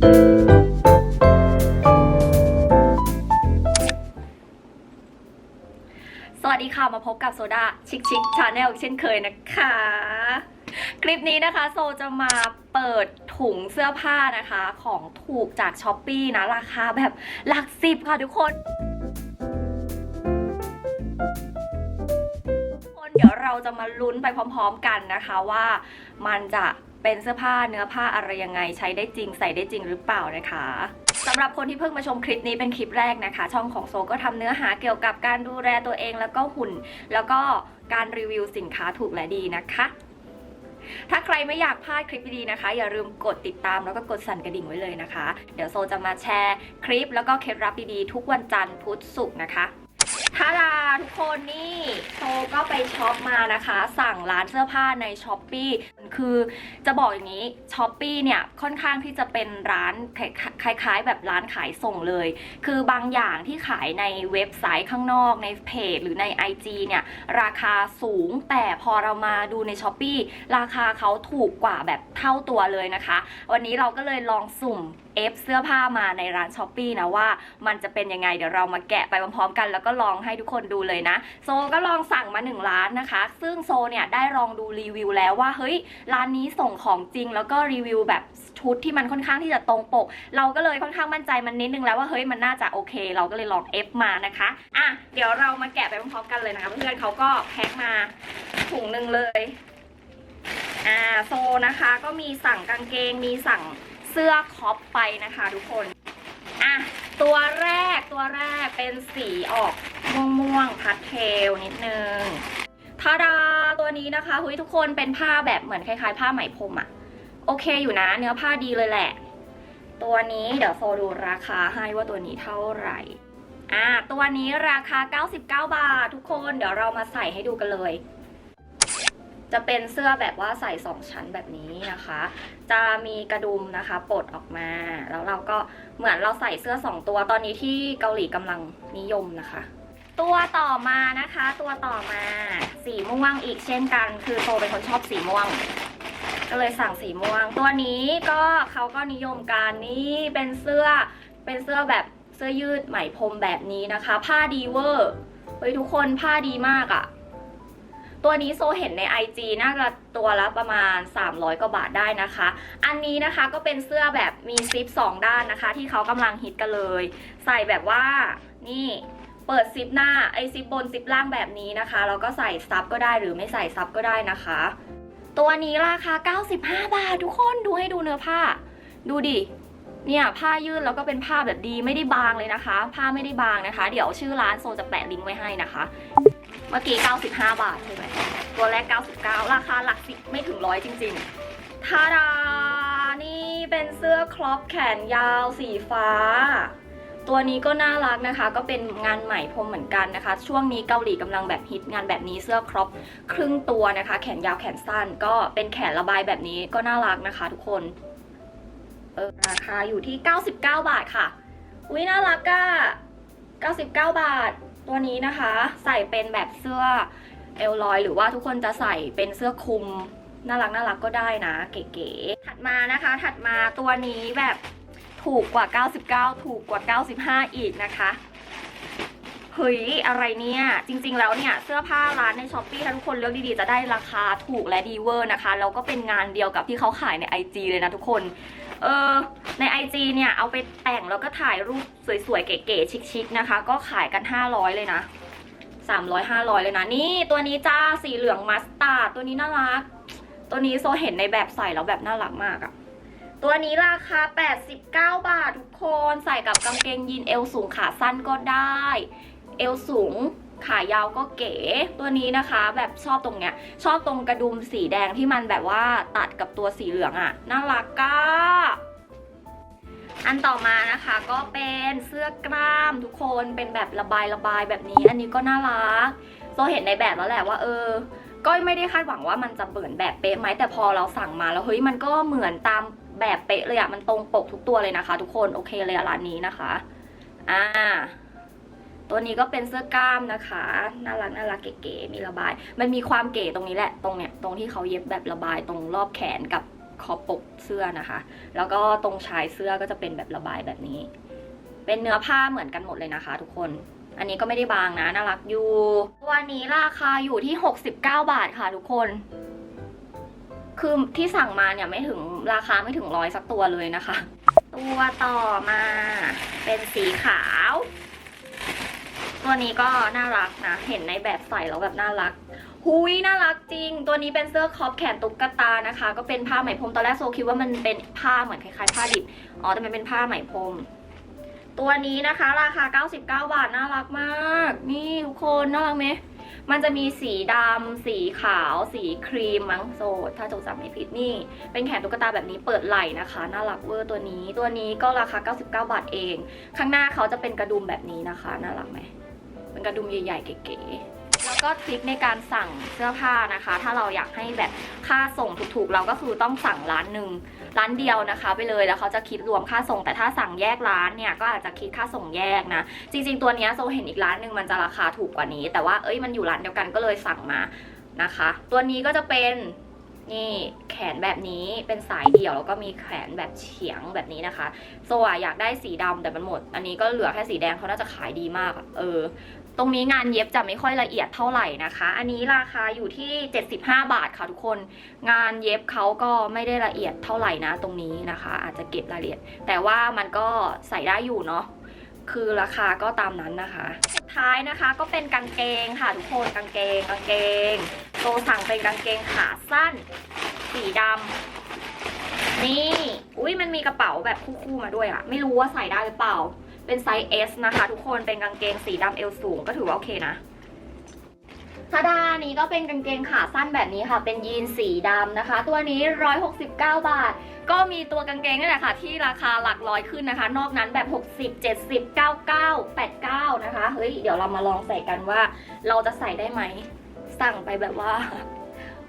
สวัสดีค่ะ มาพบกับโซดาชิคชิคชาแนลเช่นเคยนะคะ คลิปนี้นะคะโซจะมาเปิดถุงเสื้อผ้านะคะของถูกจากช้อปปีนะ ราคาแบบหลักสิบค่ะทุกคนเดี๋ยวเราจะมาลุ้นไปพร้อม ๆ กันนะคะว่ามันจะ เป็นเสื้อผ้าเนื้อผ้าอะไรยังไง ใช้ได้จริงใส่ได้จริงหรือเปล่านะคะสำหรับคนที่เพิ่งมาชมคลิปนี้เป็นคลิปแรกนะคะ ช่องของโซก็ทำเนื้อหาเกี่ยวกับการดูแลตัวเองแล้วก็หุ่น แล้วก็การรีวิวสินค้าถูกและดีนะคะ ถ้าใครไม่อยากพลาดคลิปดีๆนะคะ อย่าลืมกดติดตามแล้วก็กดสั่นกระดิ่งไว้เลยนะคะ เดี๋ยวโซจะมาแชร์คลิปแล้วก็เคล็ดลับดีๆทุกวันจันทร์พุธศุกร์นะคะ ทาดาทุกคนนี่โซก็ไปช็อปมานะคะ สั่งร้านเสื้อผ้าในช้อปปีคือจะบอกอย่างนี้ช้อปปีเนี่ยค่อนข้างที่จะเป็นร้านคล้ายๆ แบบร้านขายส่งเลย คือบางอย่างที่ขายในเว็บไซต์ข้างนอกในเพจหรือใน IG เนี่ยราคาสูงแต่พอเรามาดูในช้อปปีราคาเขาถูกกว่าแบบเท่าตัวเลยนะคะ วันนี้เราก็เลยลองสุ่มเอฟเสื้อผ้ามาในร้านช้อปปีนะว่า มันจะเป็นยังไงเดี๋ยวเรามาแกะไปพร้อมๆกันแล้วก็ลองให้ทุกคนดูเลยนะ โซก็ลองสั่งมาหนึ่งร้านนะคะ ซึ่งโซเนี่ยได้ลองดูรีวิวแล้วว่าเฮ้ยร้านนี้ส่งของจริงแล้วก็รีวิวแบบชุดที่มันค่อนข้างที่จะตรงปก เราก็เลยค่อนข้างมั่นใจมันนิดนึงแล้วว่าเฮ้ยมันน่าจะโอเค เราก็เลยลองเอฟมานะคะอะเดี๋ยวเรามาแกะไปพร้อมๆกันเลยนะคะ เพื่อนๆเขาก็แพ็คมาถุงหนึ่งเลยอ่าโซนะคะก็มีสั่งกางเกงมีสั่ง เสื้อคอปไปนะคะทุกคน อะ ตัวแรกตัวแรกเป็นสีออกม่วงม่วงๆพัดเทลนิดนึงทาดาตัวนี้นะคะเฮ้ยทุกคนเป็นผ้าแบบเหมือนคล้ายๆ ผ้าไหมพรมอะโอเคอยู่นะ เนื้อผ้าดีเลยแหละ ตัวนี้เดี๋ยวโซดูราคาให้ว่าตัวนี้เท่าไหร่อะตัวนี้ราคา 99 บาท ทุกคนเดี๋ยวเรามาใส่ให้ดูกันเลย จะเป็นเสื้อแบบว่าใส่สองชั้นแบบนี้นะคะ จะมีกระดุมนะคะปลดออกมา แล้วเราก็เหมือนเราใส่เสื้อสองตัวตอนนี้ที่เกาหลีกำลังนิยมนะคะ ตัวต่อมานะคะ ตัวต่อมาสีม่วงอีกเช่นกัน คือโตเป็นคนชอบสีม่วง ก็เลยสั่งสีม่วง ตัวนี้ก็เขาก็นิยมกันนี่เป็นเสื้อเป็นเสื้อแบบเสื้อยืดไหมพรมแบบนี้นะคะ ผ้าดีเวอร์เฮ้ยทุกคนผ้าดีมากอะ่ะ ตัวนี้โซเห็นใน IG น่าจะตัวละประมาณ 300 กว่าบาทได้นะคะ อันนี้นะคะก็เป็นเสื้อแบบมีซิปสองด้านนะคะ ที่เขากำลังฮิตกันเลย ใส่แบบว่านี่เปิดซิปหน้าไอซิปบนซิปล่างแบบนี้นะคะแล้วก็ใส่ซับก็ได้หรือไม่ใส่ซับก็ได้นะคะ ตัวนี้ราคา 95 บาท ทุกคนดูให้ดูเนื้อผ้า ดูดิเนี่ยผ้ายืดแล้วก็เป็นผ้าแบบดีไม่ได้บางเลยนะคะ ผ้าไม่ได้บางนะคะ เดี๋ยวชื่อร้านโซจะแปะลิงก์ไว้ให้นะคะ เมื่อกี้ 95 บาทใช่ไหมตัวแรก 99 ราคาหลักสิบไม่ถึงร้อยจริงๆทาดา นี่เป็นเสื้อครอปแขนยาวสีฟ้า ตัวนี้ก็น่ารักนะคะ ก็เป็นงานใหม่พรมเหมือนกันนะคะ ช่วงนี้เกาหลีกำลังแบบฮิตงานแบบนี้เสื้อครอปครึ่งตัวนะคะ แขนยาวแขนสั้น ก็เป็นแขนระบายแบบนี้ก็น่ารักนะคะ ทุกคนเออราคาอยู่ที่ 99 บาทค่ะ อุ้ยน่ารักอะ 99 บาท ตัวนี้นะคะ ใส่เป็นแบบเสื้อเอลลอย หรือว่าทุกคนจะใส่เป็นเสื้อคลุม น่ารักน่ารักก็ได้นะ เก๋ๆถัดมานะคะ ถัดมาตัวนี้แบบถูกกว่า 99 ถูกกว่า 95 อีกนะคะเฮ้ยอะไรเนี่ย จริงๆแล้วเนี่ย เสื้อผ้าร้านในช้อปปี้ถ้าทุกคนเลือกดีๆ จะได้ราคาถูกและดีเวอร์นะคะ แล้วก็เป็นงานเดียวกับที่เขาขายใน IG เลยนะทุกคน เออใน IG เนี่ยเอาไปแต่งแล้วก็ถ่ายรูปสวยๆ เก๋ๆชิคๆนะคะ ก็ขายกัน 500 เลยนะ300 500 เลยนะ นี่ตัวนี้จ้าสีเหลืองมัสตาร์ตัวนี้น่ารัก ตัวนี้โซเห็นในแบบใส่แล้วแบบน่ารักมากอะตัวนี้ราคา 89 บาททุกคน ใส่กับกางเกงยีนเอวสูงขาสั้นก็ได้ เอวสูง ขายาวก็เก๋ตัวนี้นะคะ แบบชอบตรงเนี้ยชอบตรงกระดุมสีแดงที่มันแบบว่าตัดกับตัวสีเหลืองอะ่ะน่ารักก้าอันต่อมานะคะก็เป็นเสื้อกล้ามทุกคนเป็นแบบระบายระบายแบบนี้ อันนี้ก็น่ารักโซเห็นในแบบแล้วแหละว่า เออ ก็ไม่ได้คาดหวังว่ามันจะเหมือนแบบเป๊ะไหมแต่พอเราสั่งมาแล้วเฮ้ยมันก็เหมือนตามแบบเป๊ะเลยอะมันตรงปกทุกตัวเลยนะคะ ทุกคนโอเคเลยอะร้านนี้นะคะ อ่า ตัวนี้ก็เป็นเสื้อกล้ามนะคะ น่ารักน่ารักเก๋ๆมีระบาย มันมีความเก๋ตรงนี้แหละ ตรงเนี้ยตรงที่เขาเย็บแบบระบายตรงรอบแขนกับคอปกเสื้อนะคะ แล้วก็ตรงชายเสื้อก็จะเป็นแบบระบายแบบนี้ เป็นเนื้อผ้าเหมือนกันหมดเลยนะคะ ทุกคนอันนี้ก็ไม่ได้บางนะน่ารักอยู่วันนี้ราคาอยู่ที่ 69 บาทค่ะทุกคน คือที่สั่งมาเนี่ยไม่ถึงราคาไม่ถึงร้อยสักตัวเลยนะคะ ตัวต่อมาเป็นสีขาว ตัวนี้ก็น่ารักนะ เห็นในแบบใส่แล้วแบบน่ารักหุยน่ารักจริง ตัวนี้เป็นเสื้อคอปแขนตุ๊กตานะคะ ก็เป็นผ้าไหมพรมตอนแรกโซคิดว่ามันเป็นผ้าเหมือนคล้ายๆผ้าดิบ อ๋อแต่มันเป็นผ้าไหมพรม ตัวนี้นะคะ ราคา 99 บาท น่ารักมาก นี่ทุกคนน่ารักไหม มันจะมีสีดำสีขาว สีครีมมั้งโซถ้าจงจำไม่ผิดนี่ เป็นแขนตุ๊กตาแบบนี้เปิดไหล่นะคะ น่ารักเวอร์ตัวนี้ ตัวนี้ก็ราคา 99 บาทเอง ข้างหน้าเขาจะเป็นกระดุมแบบนี้นะคะ น่ารักไหม เป็นกระดุมใหญ่ๆเก๋ๆแล้วก็ทริคในการสั่งเสื้อผ้านะคะ ถ้าเราอยากให้แบบค่าส่งถูกๆ เราก็คือต้องสั่งร้านหนึ่งร้านเดียวนะคะไปเลยแล้วเขาจะคิดรวมค่าส่ง แต่ถ้าสั่งแยกร้านเนี่ยก็อาจจะคิดค่าส่งแยกนะ จริง ๆ ตัวนี้โซเห็นอีกร้านหนึ่งมันจะราคาถูกกว่านี้ แต่ว่าเอ้ยมันอยู่ร้านเดียวกันก็เลยสั่งมานะคะ ตัวนี้ก็จะเป็น นี่แขนแบบนี้เป็นสายเดี่ยวแล้วก็มีแขนแบบเฉียงแบบนี้นะคะ โซอะอยากได้สีดำแต่มันหมด อันนี้ก็เหลือแค่สีแดงเขาน่าจะขายดีมากเออ ตรงนี้งานเย็บจะไม่ค่อยละเอียดเท่าไหร่นะคะ อันนี้ราคาอยู่ที่ 75 บาทค่ะทุกคน งานเย็บเขาก็ไม่ได้ละเอียดเท่าไหร่นะ ตรงนี้นะคะ อาจจะเก็บรายละเอียด แต่ว่ามันก็ใส่ได้อยู่เนาะ คือราคาก็ตามนั้นนะคะ สุดท้ายนะคะก็เป็นกางเกงค่ะทุกคนกางเกงกางเกงโตสั่งเป็นกางเกงขาสั้น สีดำนี่ อุ้ยมันมีกระเป๋าแบบคู่ๆมาด้วยอะไม่รู้ว่าใส่ได้หรือเปล่า เป็นไซส์ S นะคะ ทุกคนเป็นกางเกงสีดำเอวสูงก็ถือว่าโอเคนะทาดานี้ก็เป็นกางเกงขาสั้นแบบนี้ค่ะ เป็นยีนสีดำนะคะ ตัวนี้ 169 บาท ก็มีตัวกางเกงนี่แหละค่ะ ที่ราคาหลักร้อยขึ้นนะคะ นอกนั้นแบบ 60 70 99 89 นะคะ เฮ้ย เดี๋ยวเรามาลองใส่กันว่า เราจะใส่ได้ไหม สั่งไปแบบว่า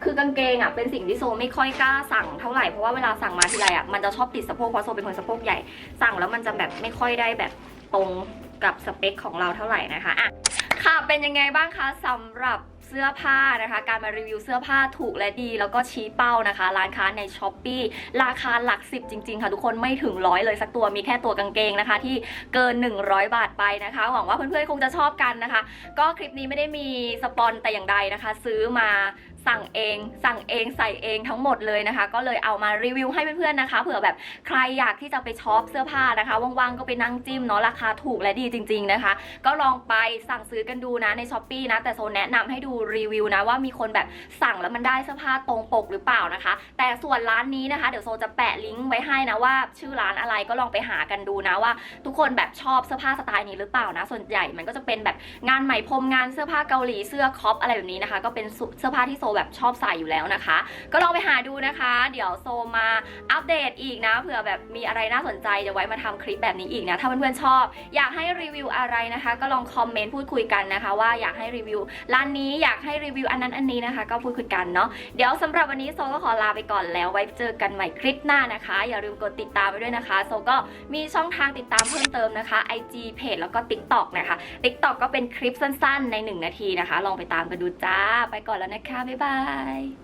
คือกางเกงอะเป็นสิ่งที่โซไม่ค่อยกล้าสั่งเท่าไหร่ เพราะว่าเวลาสั่งมาทีไรอะมันจะชอบติดสะโพกเพราะโซเป็นคนสะโพกใหญ่ สั่งแล้วมันจะแบบไม่ค่อยได้แบบตรงกับสเปคของเราเท่าไหร่นะคะอะค่ะเป็นยังไงบ้างคะสำหรับ เสื้อผ้านะคะ การมารีวิวเสื้อผ้าถูกและดี แล้วก็ชี้เป้านะคะ ร้านค้าในช้อปปีราคาหลักสิบจริง ๆ ค่ะ ทุกคนไม่ถึงร้อยเลยสักตัวมีแค่ตัวกางเกงนะคะ ที่เกิน 100 บาทไปนะคะ หวังว่าเพื่อนๆคงจะชอบกันนะคะ ก็คลิปนี้ไม่ได้มีสปอนแต่อย่างใดนะคะ ซื้อมาสั่งเอง สั่งเองใส่เองทั้งหมดเลยนะคะ ก็เลยเอามารีวิวให้เพื่อนๆนะคะเผื่อแบบใครอยากที่จะไปช็อปเสื้อผ้านะคะว่างๆก็ไปนั่งจิ้มเนาะราคาถูกและดีจริง ๆนะคะ ก็ลองไปสั่งซื้อกันดูนะในช้อปปีนะแต่โซแนะนำให้ดูรีวิวนะว่ามีคนแบบสั่งแล้วมันได้เสื้อผ้าตรงปกหรือเปล่านะคะ แต่ส่วนร้านนี้นะคะ เดี๋ยวโซจะแปะลิงก์ไว้ให้นะว่า ชื่อร้านอะไรก็ลองไปหากันดูนะว่า ทุกคนแบบชอบเสื้อผ้าสไตล์นี้หรือเปล่านะ ส่วนใหญ่มันก็จะเป็นแบบงานไหมพรมงานเสื้อผ้าเกาหลีเสื้อคอปอะไรแบบนี้นะคะ ก็เป็นเสื้อผ้าที่โซแบบชอบใส่อยู่แล้วนะคะ ก็ลองไปหาดูนะคะ เดี๋ยวโซมาอัปเดตอีกนะเผื่อแบบมีอะไรน่าสนใจจะไว้มาทำคลิปแบบนี้อีกนะ ถ้าเพื่อนๆชอบ อยากให้รีวิวอะไรนะคะ ก็ลองคอมเมนต์พูดคุยกันนะคะ ว่าอยากให้รีวิวร้านนี้อยากให้รีวิวอันนั้นอันนี้นะคะ ก็พูดคุยกันเนาะเดี๋ยวสำหรับวันนี้โซก็ขอลาไปก่อนแล้วไว้เจอกันใหม่คลิปหน้านะคะ อย่าลืมกดติดตามไปด้วยนะคะ โซก็มีช่องทางติดตามเพิ่มเติมนะคะ IG เพจแล้วก็ TikTok นะคะ TikTok ก็เป็นคลิปสั้นๆ ใน 1 นาทีนะคะ ลองไปตามกันดูจ้า ไปก่อนแล้วนะคะ บ๊ายบาย bye.